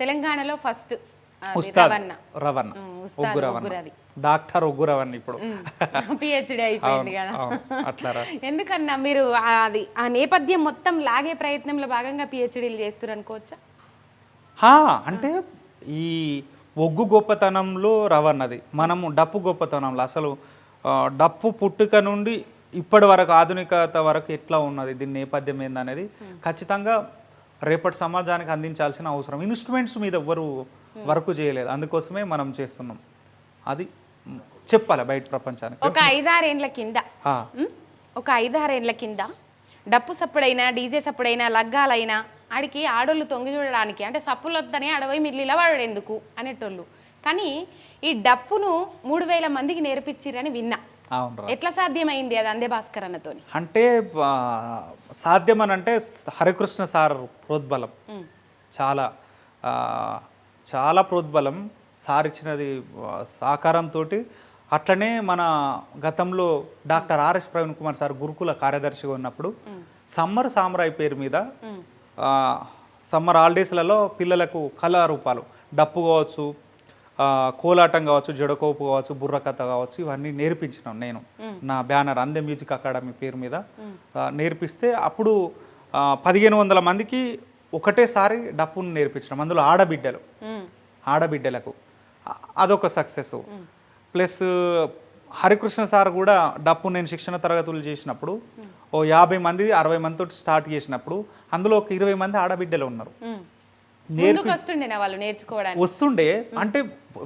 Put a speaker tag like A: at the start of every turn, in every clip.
A: తెలంగాణలో ఫస్ట్
B: ఉస్తాద్
A: రవణ.
B: ఒగ్గు రవణ. డాక్టర్ ఒగ్గు రవణ ఇప్పుడు
A: పిహెచ్డి అయిపోయింది కదా.
B: అట్లా.
A: ఎందుకన్నా మీరు అది ఆ నేపథ్యం మొత్తం లాగే ప్రయత్నంలో భాగంగా పిహెచ్డీలు చేస్తారు అనుకోవచ్చా?
B: హా, అంటే ఈ ఒగ్గు గొప్పతనంలో రవన్నది మనము డప్పు గొప్పతనంలో అసలు డప్పు పుట్టుక నుండి ఇప్పటి వరకు ఆధునికత వరకు ఎట్లా ఉన్నది? దీని నేపథ్యం ఏందనేది ఖచ్చితంగా రేపటి సమాజానికి అందించాల్సిన అవసరం. ఇన్స్ట్రుమెంట్స్ మీద ఎవ్వరు వర్క్ చేయలేదు. అందుకోసమే మనం చేస్తున్నాం. అది చెప్పాలి బయట ప్రపంచానికి.
A: ఒక ఐదారేండ్ల కింద. ఒక ఐదారేండ్ల కింద డప్పు సప్పుడైనా డీజే సప్పుడైనా లగ్గాలైనా ఆడికి ఆడోళ్ళు తొంగి చూడడానికి అంటే సప్పులు వద్దని అడవి మిల్లిలా వాడు ఎందుకు అనేటోళ్ళు. కానీ ఈ డప్పును మూడు వేల మందికి నేర్పించిరని విన్నా. ఎట్లా సాధ్యమైంది అది అందే భాస్కర్ అన్నతోని?
B: అంటే ఆ, సాధ్యమనంటే హరికృష్ణ సార్ ప్రోద్బలం. చాలా చాలా ప్రోద్బలం సార్ ఇచ్చినది సహకారంతో అట్లనే మన గతంలో doctor R S Praveen Kumar sir గురుకుల కార్యదర్శిగా ఉన్నప్పుడు సమ్మర్ సామ్రాయ్ పేరు మీద సమ్మర్ హాలిడేస్లలో పిల్లలకు కళారూపాలు డప్పు కావచ్చు కోలాటం కావచ్చు జడకోపు కావచ్చు బుర్రకథ కావచ్చు ఇవన్నీ నేర్పించినాం నేను. నా బ్యానర్ అందే మ్యూజిక్ అకాడమీ పేరు మీద. నేర్పిస్తే అప్పుడు పదిహేను వందల మందికి ఒకటేసారి డప్పును నేర్పించినాం. అందులో ఆడబిడ్డలు. ఆడబిడ్డలకు. అదొక సక్సెస్ ప్లస్ హరికృష్ణ సార్ కూడా డప్పు నేను శిక్షణ తరగతులు చేసినప్పుడు ఓ యాభై మంది అరవై మందితో స్టార్ట్ చేసినప్పుడు అందులో ఒక ఇరవై మంది ఆడబిడ్డలు ఉన్నారు.
A: ముందుకు వస్తుండేనా వాళ్ళు నేర్చుకోవడానికి.
B: వస్తుండే. అంటే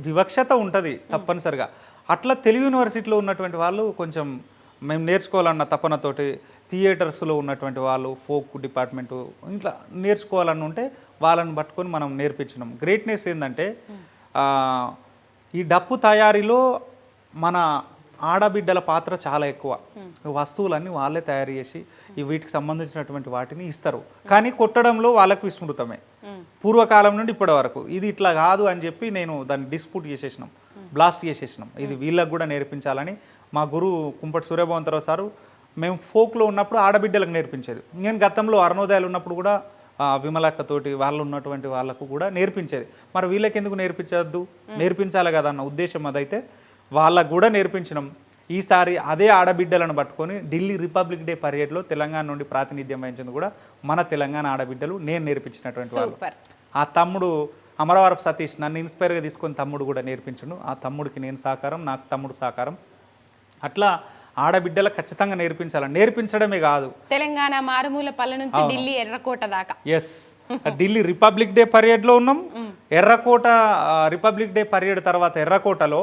B: వివక్షత ఉంటుంది తప్పనిసరిగా. అట్లా తెలుగు యూనివర్సిటీలో ఉన్నటువంటి వాళ్ళు కొంచెం మేము నేర్చుకోవాలన్న తపనతోటి థియేటర్స్లో ఉన్నటువంటి వాళ్ళు ఫోక్ డిపార్ట్మెంటు ఇట్లా నేర్చుకోవాలని ఉంటే వాళ్ళని పట్టుకొని మనం నేర్పించినాం. గ్రేట్నెస్ ఏంటంటే ఈ డప్పు తయారీలో మన ఆడబిడ్డల పాత్ర చాలా ఎక్కువ. వస్తువులన్నీ వాళ్ళే తయారు చేసి ఈ వీటికి సంబంధించినటువంటి వాటిని ఇస్తారు. కానీ కొట్టడంలో వాళ్ళకు విస్మృతమే. పూర్వకాలం నుండి ఇప్పటి వరకు ఇది ఇట్లా కాదు అని చెప్పి నేను దాన్ని డిస్ప్యూట్ చేసేసినాం. బ్లాస్ట్ చేసేసినాం. ఇది వీళ్ళకు కూడా నేర్పించాలని మా గురువు కుంపటి సూర్యభవంతరావు సారు మేము ఫోక్లో ఉన్నప్పుడు ఆడబిడ్డలకు నేర్పించేది. నేను గతంలో అరుణోదయాలు ఉన్నప్పుడు కూడా విమలక్కతోటి వాళ్ళు ఉన్నటువంటి వాళ్ళకు కూడా నేర్పించేది. మరి వీళ్ళకి ఎందుకు నేర్పించద్దు నేర్పించాలి కదా అన్న ఉద్దేశం అదైతే వాళ్ళకు కూడా నేర్పించినాం. ఈసారి అదే ఆడబిడ్డలను పట్టుకొని ఢిల్లీ రిపబ్లిక్ డే పరేడ్లో తెలంగాణ నుండి ప్రాతినిధ్యం వహించింది కూడా మన తెలంగాణ ఆడబిడ్డలు. నేను నేర్పించినటువంటి వాళ్ళు. ఆ తమ్ముడు అమరవరపు సతీష్ నన్ను ఇన్స్పైర్గా తీసుకొని తమ్ముడు కూడా నేర్పించను ఆ తమ్ముడికి నేను సహకారం నాకు తమ్ముడు సహకారం. అట్లా ఆడబిడ్డలకు ఖచ్చితంగా నేర్పించాలి. నేర్పించడమే కాదు.
A: తెలంగాణ మారుమూల పల్లె నుంచి ఢిల్లీ ఎర్రకోట దాకా.
B: ఎస్ ఢిల్లీ రిపబ్లిక్ డే పరేడ్లో ఉన్నాం. ఎర్రకోట రిపబ్లిక్ డే పరేడ్ తర్వాత ఎర్రకోటలో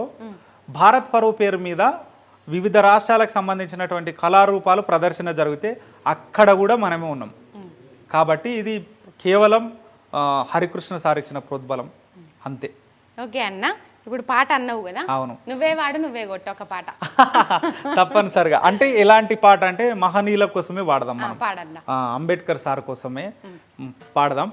B: భారత్ పరువు పేరు మీద వివిధ రాష్ట్రాలకు సంబంధించినటువంటి కళారూపాలు ప్రదర్శన జరిగితే అక్కడ కూడా మనమే ఉన్నాం. కాబట్టి ఇది కేవలం హరికృష్ణ సార్ ఇచ్చిన ప్రోద్బలం. అంతే.
A: ఓకే అన్న ఇప్పుడు పాట అన్నావు కదా?
B: అవును.
A: నువ్వే వాడు నువ్వే కొట్టు ఒక పాట.
B: తప్పనిసరిగా. అంటే ఎలాంటి పాట అంటే మహనీయుల కోసమే వాడదాం
A: ఆ,
B: మనం అంబేద్కర్ సార్ కోసమే పాడదాం.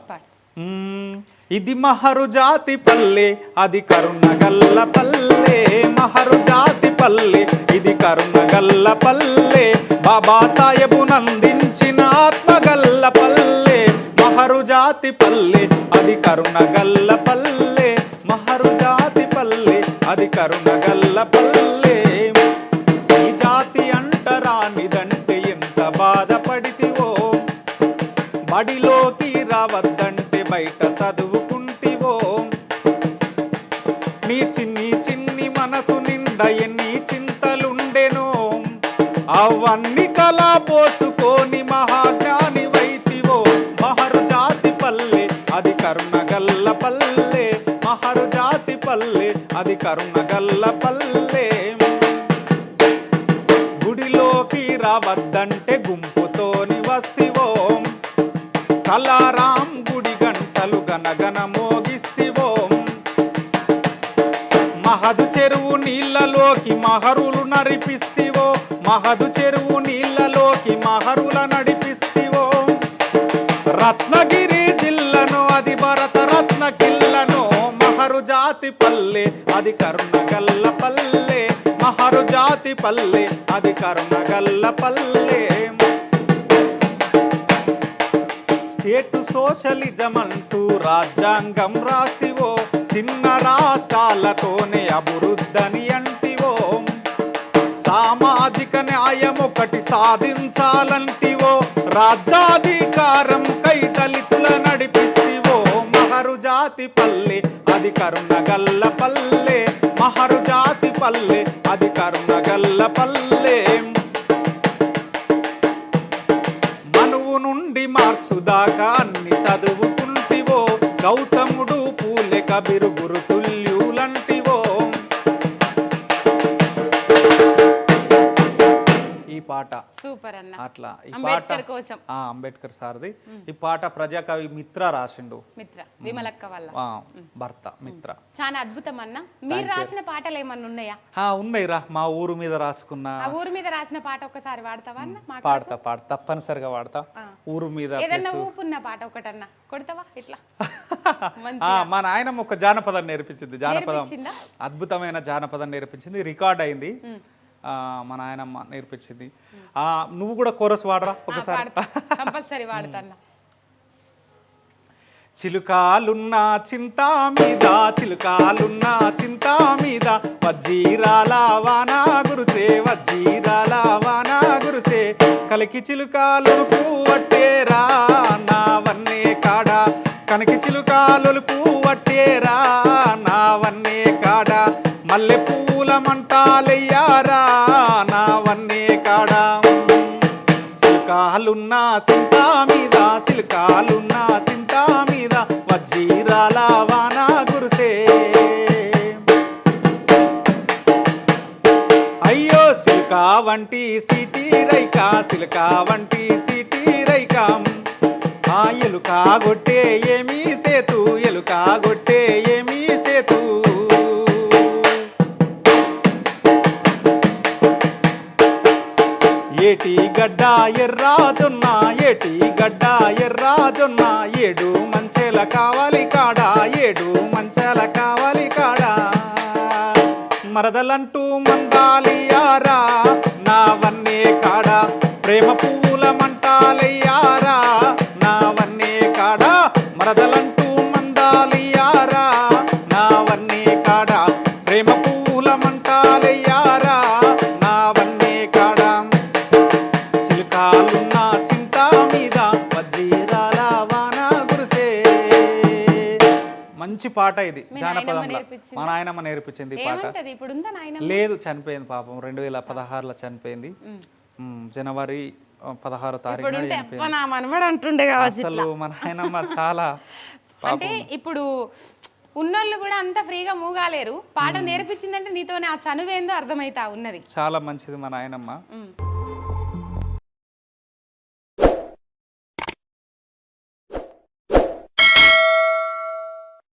B: ఇది మహరు జాతి పల్లె అది కరుణగల్ల పల్లె. మహరు జాతి పల్లె ఇది కరుణగల్ల పల్లె. బాబా సాహెబు నందించిన ఆత్మగల్ల పల్లె. మహరు జాతి పల్లె అది కరుణగల్ల పల్లె. మహరు జాతి పల్లె అది కరుణగల్ల పల్లె. ఈ జాతి అంటరానిదంటే ఎంత బాధపడితివో? బడిలోకి రావద్దంటే బయట మనసు ఎన్ని చింతలుండెనో అవన్నీ కలా పోసుకొని మహాజ్ఞాని వైతివో. మహరు జాతి పల్లె అది కరుణగల్ల పల్లె. మహరు జాతి పల్లె అది కరుణగల్ల పల్లె. గుడిలోకి రావద్దంటే గుంపుతోని వస్తివో. కళా మహరులు నడిపిస్తివో మహదు చెరువు నీళ్ళలోకి మహరుల నడిపిస్తివో. రత్నగిరి జిల్లను అది భరత రత్న కిల్లను మహరు జాతి పల్లె అది కరుణగల్ల పల్లె. మహరు జాతి పల్లె అది కరుణగల్ల పల్లె. స్టేట్ సోషలిజం అంటూ రాజ్యాంగం రాస్తివో చిన్న రాష్ట్రాలతోనే అభివృద్ధని అంటే సామాజిక న్యాయం ఒకటి సాధించాలంటివో రాజ్యాధికారం కై దళితుల నడిపిస్తివో. మహరు జాతి పల్లె అది కరుణగల్ల పల్లె. మహరు జాతి పల్లె అది కరుణగల్ల పల్లె. మనువు నుండి మార్క్సు దాకా అన్ని చదువుకుంటివో. గౌతముడు పూలె కబిరు గురుతు
A: సూపర్ అన్న.
B: అట్లా. ఈ పాట
A: అంబేద్కర్ కోసం.
B: ఆ, అంబేద్కర్ సార్ది. ఈ పాట ప్రజాకవి మిత్ర రాసిండు.
A: మిత్ర విమలక్క వల్ల
B: ఆ, భర్త మిత్ర.
A: చాలా అద్భుతం అన్న. మీరు రాసిన పాటలు ఏమన్నా ఉన్నాయా?
B: ఆ, ఉన్నాయి రా. మా ఊరు మీద రాసుకున్న
A: ఆ ఊరు మీద రాసిన పాట ఒక్కసారి వాడతావా అన్న?
B: పాడతా పాడతా. తప్పనిసరిగా వాడతా. ఊరు మీద
A: ఏదన్నా ఊపున్న పాట ఒకటన్నా? కొడతావా? ఇట్లా.
B: మా నాయనమ్మ ఒక జానపదం నేర్పించింది. జానపదం? అద్భుతమైన జానపదం నేర్పించింది. రికార్డ్ అయింది. మా నాయనమ్మ నేర్పించింది. ఆ, నువ్వు కూడా కోరస్ వాడరా ఒకసారి?
A: కంపల్సరీ
B: చిలుకాలున్న చింత మీద చిలుకాలున్న చింత మీద వజ్జీరాల వాన గురుసే వజ్జీరాల వాన గురుసే కలికి చిలుకాలు పువ్వట్టేరా నా వన్నే కాడ. కనకి చిలుకాలు పువ్వట్టేరా నా వన్నే కాడ. మల్లె పూల మంటాలయ్యారా వన్నే కాడ సిల్కాలున్న సింత మీద సిల్కాలున్న సింత మీద వజ్జీరాల గురుసే అయ్యో సిల్కా వంటి సిటీ రైక సిల్కా వంటి సిటీ రైక ఆ ఎలుకా గొట్టే ఏమీ సేతు ఎలుకా గొట్టే ఎర్రాజున్న ఏటి గడ్డ ఎర్రాజున్న ఏడు మంచెల కావాలి కాడ ఏడు మంచెల కావాలి కాడ. మరదలంటూ మందాలియారా నా కాడా కాడ ప్రేమ పువ్వుల మంటాలయ్యారా. నా వన్నే కాడ మరదలంటూ మంచి పాట ఇది జానపదంలో? మా నాయనమ్మ నేర్పించింది ఈ పాట. లేదు చనిపోయింది పాపం. రెండు వేల పదహారులో చనిపోయింది. జనవరి పదహారో
A: కావచ్చు
B: అసలు మా నాయనమ్మ చాలా
A: అంటే ఇప్పుడు ఉన్నోళ్ళు కూడా అంత ఫ్రీగా మూగాలేరు. పాట నేర్పించిందంటే నీతోనే ఆ చనువేందో అర్థమైతా ఉన్నది.
B: చాలా మంచిది మా నాయనమ్మ.